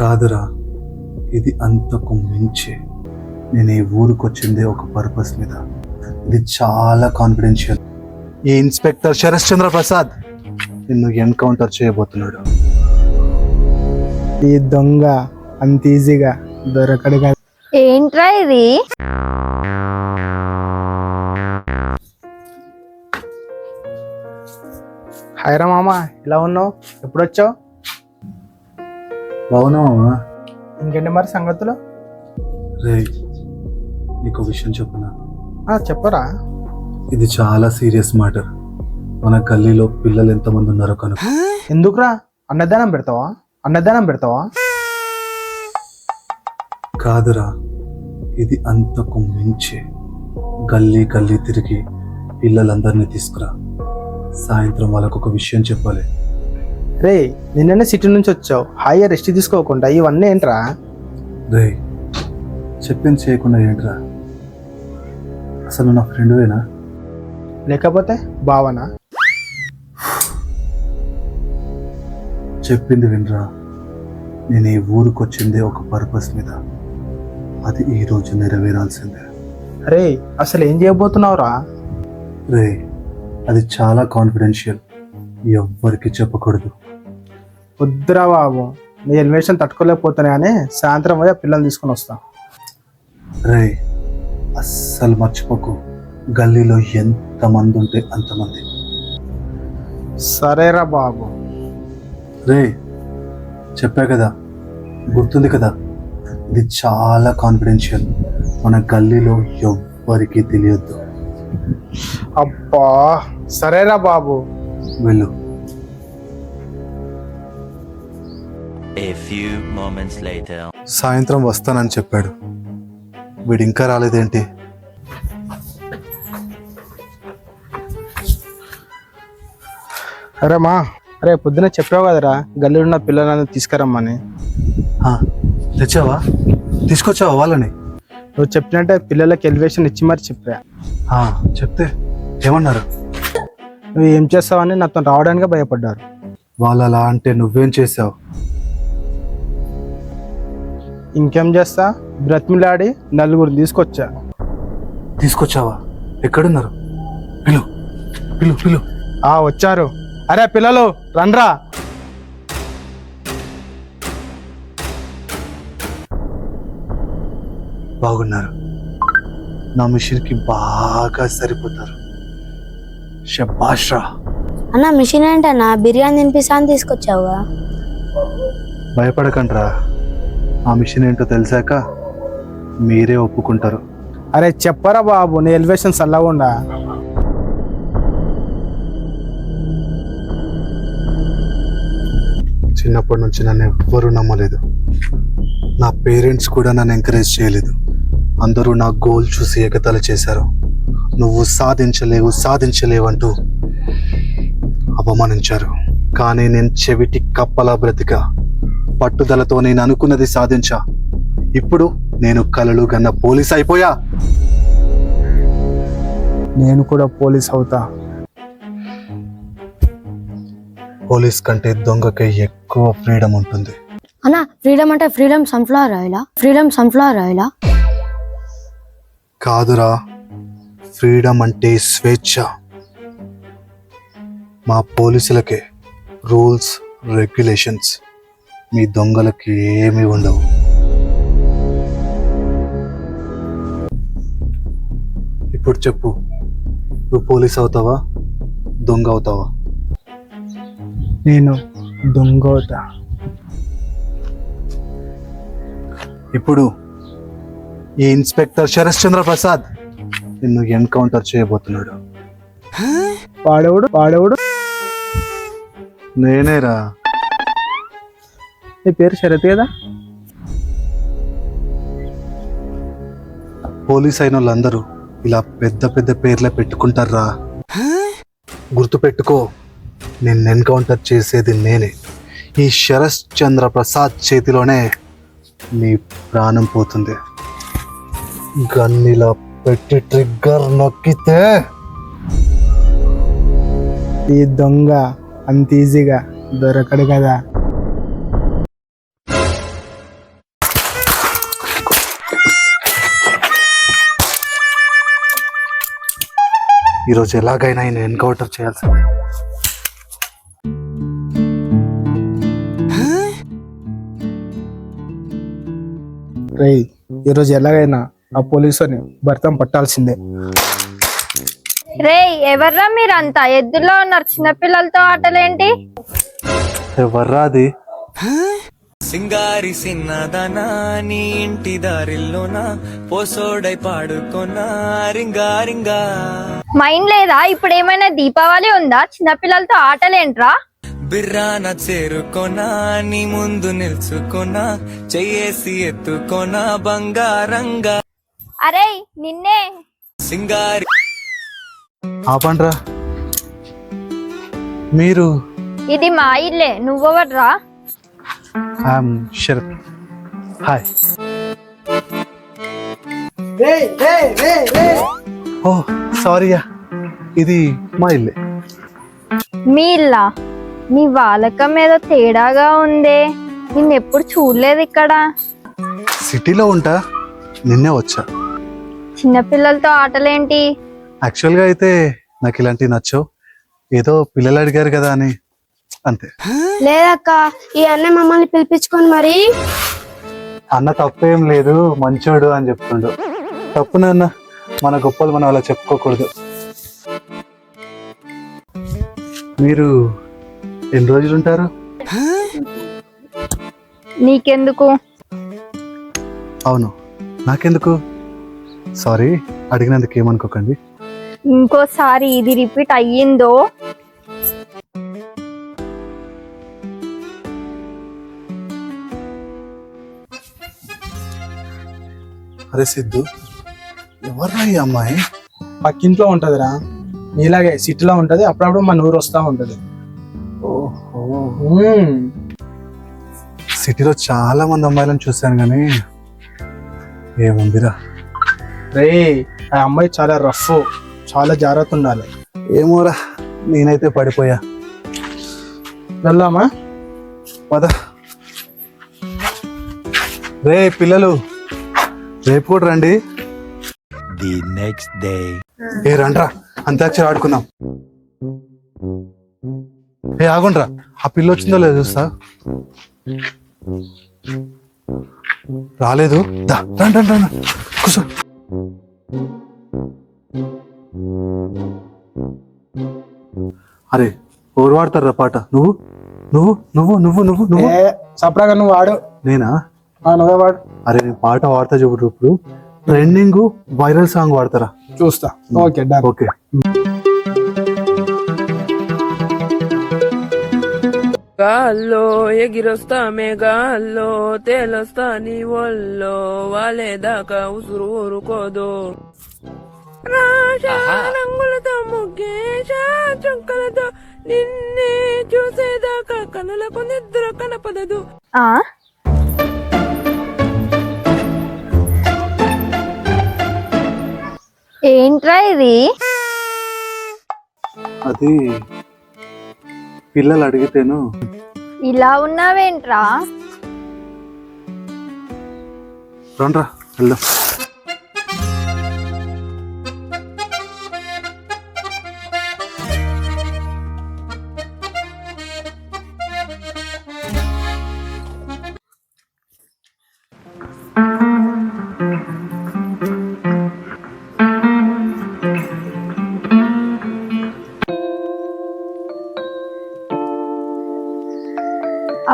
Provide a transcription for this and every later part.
కాదురా ఇది అంతకు మించి. నేను ఈ ఊరికి వచ్చిందే ఒక పర్పస్ మీద. ఇది చాలా కాన్ఫిడెన్షియల్ ఈ ఇన్స్పెక్టర్ శరత్ చంద్ర ప్రసాద్ నిన్ను ఎన్కౌంటర్ చేయబోతున్నాడు. ఈ దొంగ అంత ఈజీగా దొరకడు కదా. ఏంట్రా ఇది? హైరా మామ ఎలా ఉన్నావు? ఎప్పుడు వచ్చావు బాగున్నావా? ఇంకేంటి మరి సంగతులు? రే నీకు విషయం చెప్పునా? ఆ, చెప్పరా. ఇది చాలా సీరియస్ మ్యాటర్. మన గల్లీలో పిల్లలు ఎంతమంది ఉన్నారో కనుక ఎందుకురా? అన్నదానం పెడతావా? అన్నదానం పెడతావా? కాదురా ఇది అంతకు మించి. గల్లీ గల్లీ తిరిగి పిల్లలందరినీ తీసుకురా. సాయంత్రం వాళ్ళకు ఒక విషయం చెప్పాలి. రే నిన్ననే సిటీ నుంచి వచ్చావు. హాయిగా రెస్ట్ తీసుకోకుండా ఇవన్నీ ఏంట్రా? రే చెప్పింది చేయకుండా ఏంట్రా? అసలు నా ఫ్రెండ్వేనా లేకపోతే భావన చెప్పింది వినరా? నేను ఈ ఊరికి వచ్చిందే ఒక పర్పస్ మీద. అది ఈ రోజు నెరవేరాల్సిందే. రే అసలు ఏం చేయబోతున్నావురా? రే అది చాలా కాన్ఫిడెన్షియల్ ఎవ్వరికి చెప్పకూడదు. వద్దురా బాబు నీ ఎలివేషన్ తట్టుకోలేకపోతున్నా అని సాయంత్రం పోయి ఆ పిల్లల్ని తీసుకొని వస్తా. రే అస్సలు మర్చిపోకు. గల్లీలో ఎంతమంది ఉంటే అంతమంది. సరేరా బాబు. రే చెప్పా కదా గుర్తుంది కదా? ఇది చాలా కాన్ఫిడెన్షియల్ మన గల్లీలో ఎవ్వరికీ తెలియద్దు. అబ్బా సరేరా బాబు. వెళ్ళు. సాయంత్రం వస్తానని చెప్పాడు. వీడు ఇంకా రాలేదేంటి? అరే మా అరే పొద్దున చెప్పావు కదరా గల్లీలో ఉన్న పిల్లలని తీసుకురమ్మని. ఆ, తెచ్చావా? తీసుకొచ్చావా వాళ్ళని? నువ్వు చెప్పినట్టే పిల్లలకి ఎలివేషన్ ఇచ్చి మరి చెప్పా. ఆ, చెప్తే ఏమన్నారు? నువ్వు ఏం చేస్తావని నాతో రావడానికి భయపడ్డారు. వాళ్ళు అలా అంటే నువ్వేం చేసావు? ఇంకేం చేస్తా? బ్రతిమిలాడి నలుగురు తీసుకొచ్చా? తీసుకొచ్చావా? ఎక్కడున్నారు? పిలు పిలు పిలు. ఆ వచ్చారు. అరే పిల్లలు రండ్రా. బాగున్నారు. నా మిషన్కి బాగా సరిపోతారు. షబాష్రా అన్న మిషన్ ఏంటన్నా? బిర్యానీ తినిపిస్తా అని తీసుకొచ్చావుగా. భయపడకండ్రా. ఆ మిషన్ ఏంటో తెలిసాక మీరే ఒప్పుకుంటారు. అరే చెప్పరా బాబు నీ ఎలివేషన్ చల్లకుండా చిన్నప్పటి నుంచి నన్ను ఎవ్వరూ నమ్మలేదు. నా పేరెంట్స్ కూడా నన్ను ఎంకరేజ్ చేయలేదు. అందరూ నా గోల్ చూసి ఎగతాళి చేశారు. నువ్వు సాధించలేవు సాధించలేవు అంటూ అవమానించారు. కానీ నేను చెవిటి కప్పలా బ్రతిక పట్టుదలతో నేను అనుకున్నది సాధించా. ఇప్పుడు నేను కలలు గన్న పోలీస్ అయిపోయా. నేను కూడా పోలీస్ అవుతా. పోలీస్ కంటే దొంగకి ఎక్కువ ఫ్రీడమ్ ఉంటుంది. అన్న ఫ్రీడమ్ అంటే ఫ్రీడమ్ సన్ఫ్లవర్ ఆయిలా ఫ్రీడమ్ సన్ఫ్లవర్ ఆయిలా కాదురా ఫ్రీడమ్ అంటే స్వేచ్ఛ. మా పోలీసులకే రూల్స్ రెగ్యులేషన్స్. మీ దొంగలకి ఏమీ ఉండవు. ఇప్పుడు చెప్పు నువ్వు పోలీస్ అవుతావా? దొంగ అవుతావా? నేను దొంగ అవుతా. ఇప్పుడు ఈ ఇన్స్పెక్టర్ శరత్ చంద్ర ప్రసాద్ నిన్ను ఎన్కౌంటర్ చేయబోతున్నాడు. వాడెవడు? వాడెవడు? నేనేరా? నీ పేరు శరత్ కదా? పోలీస్ అయిన వాళ్ళందరూ ఇలా పెద్ద పెద్ద పేర్లే పెట్టుకుంటారా గుర్తు పెట్టుకో నేను ఎన్కౌంటర్ చేసేది నేనే. ఈ శరత్ చంద్ర ప్రసాద్ చేతిలోనే నీ ప్రాణం పోతుంది. గన్నిలా పెట్టి ట్రిగ్గర్ నొక్కితే ఈ దొంగ అంత ఈజీగా దొరకడు కదా. ఈరోజు ఎలాగైనా ఆయన ఎన్కౌంటర్ చేయాల్సింది. రేయ్ ఈరోజు ఎలాగైనా ఆ పోలీసుని భర్తం పట్టాల్సిందే. రే ఎవర్రా మీరంతా? ఎద్దులో ఉన్నారు చిన్నపిల్లలతో ఆటలేంటి? ఎవర్రా అది? సింగారి సిన్నదనా నీ ఇంటి దారిల్లోన? పోసోడై పాడుకోనా రింగా రింగా. మైండ్ లేదా? ఇప్పుడు ఏమైనా దీపావళి ఉందా? చిన్నపిల్లలతో ఆటలేంట్రా? బిర్రాన చేరుకోనా నీ ముందు నిల్చుకోనా చెయ్యేసి ఎత్తుకోనా బంగారంగా. అరే నిన్నే. సింగారి. ఆపండ్రా. మీరు. ఇది మా ఇల్లే నువ్వెవర్రా ఐఎమ్ శరత్. హాయ్. ఓ సారీయా? ఇది మా ఇల్లే. మీ ఇల్లా? మీ వాలకం ఏదో తేడాగా ఉందే. నిన్నెప్పుడు చూడలేదు ఇక్కడ. సిటీలో ఉంటా? నిన్నే వచ్చా. చిన్నపిల్లలతో ఆటలేంటి? యాక్చువల్గా అయితే నాకు ఇలాంటివి నచ్చవు. ఏదో పిల్లలు అడిగారు కదా అని. అంతే. లేదక్క ఈ అన్నయ్య మమ్మల్ని పిలిపించుకొని మరి. అన్న తప్పేం లేదు మంచోడు అని చెప్తుండు. తప్పు నాన్న. మన గొప్పలు మనం అలా చెప్పుకోకూడదు. మీరు ఎన్ని రోజులు ఉంటారు? నీకెందుకు? అవును. నాకెందుకు? సారీ అడిగినందుకు ఏమనుకోకండి. ఇంకోసారి ఇది రిపీట్ అయ్యిందో? అరే సిద్ధు ఎవర్రా ఈ అమ్మాయి? పక్కింట్లో ఉంటదిరా. నీలాగే సిటీలో ఉంటది అప్పుడప్పుడు మన ఊరు వస్తా ఉంటది. ఓహో. సిటీలో చాలా మంది అమ్మాయిలను చూశాను కానీ ఏముందిరా? రేయ్ ఆ అమ్మాయి చాలా రఫ్ చాలా జాగ్రత్త ఉండాలి. ఏమోరా నేనైతే పడిపోయా. వెళ్దామా? పద. రే పిల్లలు రేపు కూడా రండి. The next day. ఏ రండ్రా. అంత్యాక్షరి ఆడుకుందాం. ఏ ఆగుండ్రా. ఆ పిల్ల వచ్చిందో లేదో చూస్తా. రాలేదు. దా రండి రండి రండి. కూర్చో. అరే ఎవరు వాడతారా పాట? నువ్వు? నువ్వు? నువ్వు? నువ్వు? నువ్వు? నువ్వు? ఏ సపరాగా నువ్వు వాడు. నేనా? ఆ, నువ్వే వాడు. అరే నేను పాట వాడతా చూడు ఇప్పుడు. ట్రెండింగ్ వైరల్ సాంగ్ వాడతారా? చూస్తా. ఓకే డన్ ఓకే గాల్లో ఎగిరొస్తా మేఘాల్లో తేలొస్తా నీ ఒళ్ళో వాలేదాకా ఉసురు ఊరుకోదు. రాశా రంగులతో ముగ్గేశా చుక్కలతో నిన్నే చూసేదాకా కనులకు నిద్ర కనపడదు. ఏంట్రా ఇది? అది పిల్లలు అడిగితేను. ఇలా ఉన్నావేంట్రా? రండ్రా వెళ్దాం.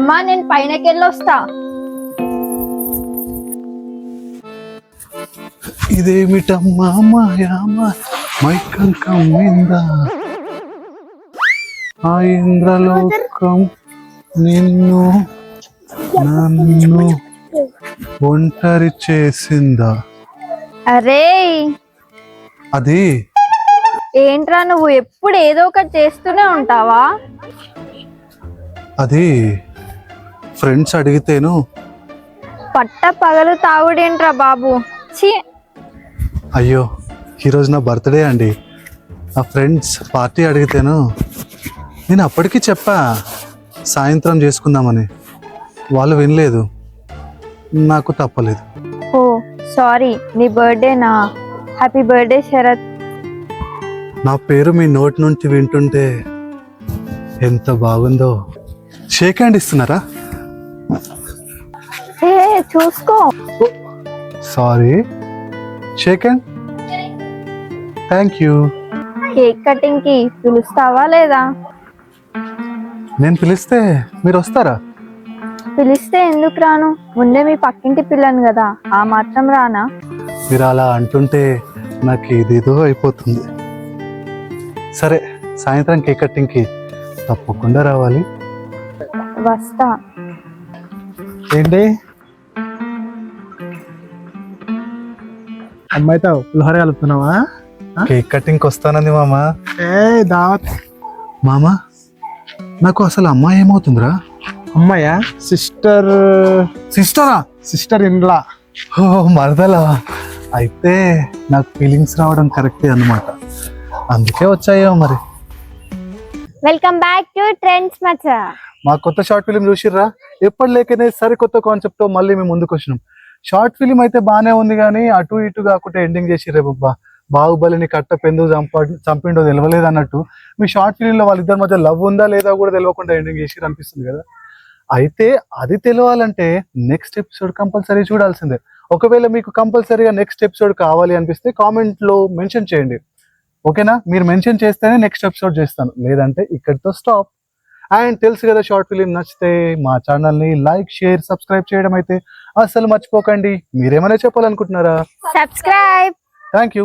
అమ్మా నేను పైనకి వెళ్ళొస్తా ఇదేమిటమ్మా మాయామ మైకం కమ్మిందా ఆ ఇంద్రలోకం నిన్ను నన్ను ఒంటరి చేసిందా? అరే అది? ఏంట్రా నువ్వు ఎప్పుడు ఏదో ఒకటి చేస్తూనే ఉంటావా? అది? ఫ్రెండ్స్ అడిగితేను? పట్ట పగలు తాగుడేంట్రా బాబు? ఛీ! అయ్యో ఈరోజు నా బర్త్డే అండి. నా ఫ్రెండ్స్ పార్టీ అడిగితేను నేను అప్పటికి చెప్పా సాయంత్రం చేసుకుందామని. వాళ్ళు వినలేదు. నాకు తప్పలేదు. ఓ సారీ నీ బర్త్డేనా? Happy birthday Sharath. నా పేరు మీ నోటి నుంచి వింటుంటే ఎంత బాగుందో. షేక్ హ్యాండ్ ఇస్తున్నారా? చూసుకో. Sorry. Shake hand? Thank you. Cake కటింగ్కి పిలుస్తావా లేదా? నేను పిలిస్తే మీరు వస్తారా? పిలిస్తే ఎందుకు రాను? ముందే మీ పక్కింటి పిల్లను కదా ఆ మాత్రం రానా? మీరు అలా అంటుంటే నాకు ఇదేదో అయిపోతుంది. సరే సాయంత్రం కేక్ కట్టింగ్కి తప్పకుండా రావాలి. వస్తా. ఏంటి? అమ్మాయితో పులిహోర కలుపుతున్నావా? కేక్ కట్టింగ్కి వస్తానంది మామ. ఏ దావత్. మామ నాకు అసలు అమ్మాయి ఏమవుతుందిరా? అమ్మాయా? సిస్టర్ సిస్టరా? సిస్టర్ ఇండ్లా. ఓ మరదలా. అయితే నాకు ఫీలింగ్స్ రావడం కరెక్టే అన్నమాట. అందుకే వచ్చాయో మరి. వెల్కమ్ బ్యాక్ టు ట్రెండ్స్ మచ్చా. మా కొత్త షార్ట్ ఫిలిం చూసిర్రా? ఎప్పటి లేకనే సరికొత్త కాన్సెప్ట్తో మళ్ళీ మేము ముందుకు వచ్చినాం షార్ట్ ఫిలిం అయితే బానే ఉంది కానీ అటు ఇటు కాకుండా ఎండింగ్ చేసిర్రే బాబా బాహుబలిని కట్ట పెందు చంప చంపిండో తెలియలేదు అన్నట్టు. మీ షార్ట్ ఫిలిం లో వాళ్ళిద్దరి మధ్య లవ్ ఉందా లేదా కూడా తెలియకుండా ఎండింగ్ చేసిర్రు అనిపిస్తుంది కదా. అయితే అది తెలియాలంటే నెక్స్ట్ ఎపిసోడ్ కంపల్సరీ చూడాల్సిందే. ఒకవేళ మీకు కంపల్సరీగా నెక్స్ట్ ఎపిసోడ్ కావాలి అనిపిస్తే కామెంట్లో మెన్షన్ చేయండి. ఓకేనా? మీరు మెన్షన్ చేస్తేనే నెక్స్ట్ ఎపిసోడ్ చేస్తాను. లేదంటే ఇక్కడితో స్టాప్ అండ్ తెలుసు కదా షార్ట్ ఫిలిం నచ్చితే మా ఛానల్ని లైక్ షేర్ సబ్స్క్రైబ్ చేయడం అయితే అస్సలు మర్చిపోకండి. మీరేమైనా చెప్పాలనుకుంటున్నారా? Subscribe thank you